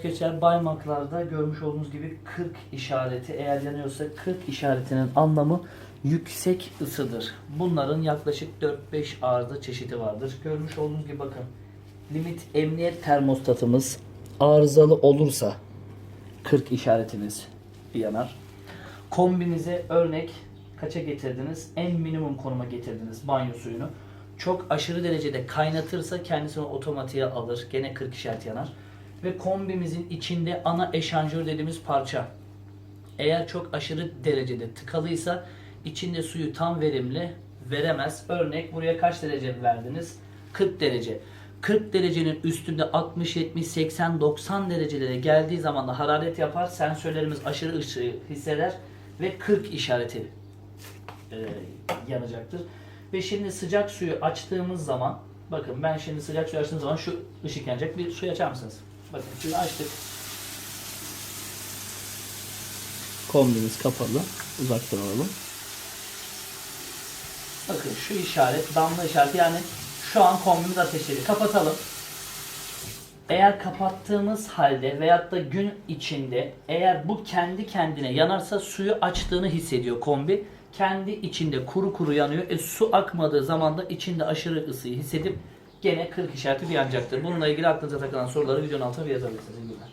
Geçer baymaklarda görmüş olduğunuz gibi 40 işareti eğer yanıyorsa 40 işaretinin anlamı yüksek ısıdır. Bunların yaklaşık 4-5 arıza çeşidi vardır. Görmüş olduğunuz gibi bakın limit emniyet termostatımız arızalı olursa 40 işaretiniz yanar. Kombinize örnek kaça getirdiniz? En minimum konuma getirdiniz banyo suyunu. Çok aşırı derecede kaynatırsa kendisini otomatiğe alır. Gene 40 işaret yanar. Ve kombimizin içinde ana eşanjör dediğimiz parça. Eğer çok aşırı derecede tıkalıysa içinde suyu tam verimli veremez. Örnek buraya kaç derece verdiniz? 40 derece. 40 derecenin üstünde 60, 70, 80, 90 derecelere geldiği zaman da hararet yapar. Sensörlerimiz aşırı ışığı hisseder ve 40 işareti e, yanacaktır. Ve şimdi sıcak suyu açtığımız zaman bakın ben şimdi sıcak suyu açtığım zaman şu ışık yanacak. Bir suyu açar mısınız? Bakın suyu açtık. Kombimiz kapalı. Uzaktan alalım. Bakın şu işaret, damla işareti yani şu an kombimiz ateşledi. Kapatalım. Eğer kapattığımız halde veyahut da gün içinde eğer bu kendi kendine yanarsa suyu açtığını hissediyor kombi. Kendi içinde kuru kuru yanıyor. E, su akmadığı zaman da içinde aşırı ısıyı hissedip gene 40 işareti bir yanacaktır. Bununla ilgili aklınıza takılan soruları videonun altına bir yazabilirsiniz. İyi günler.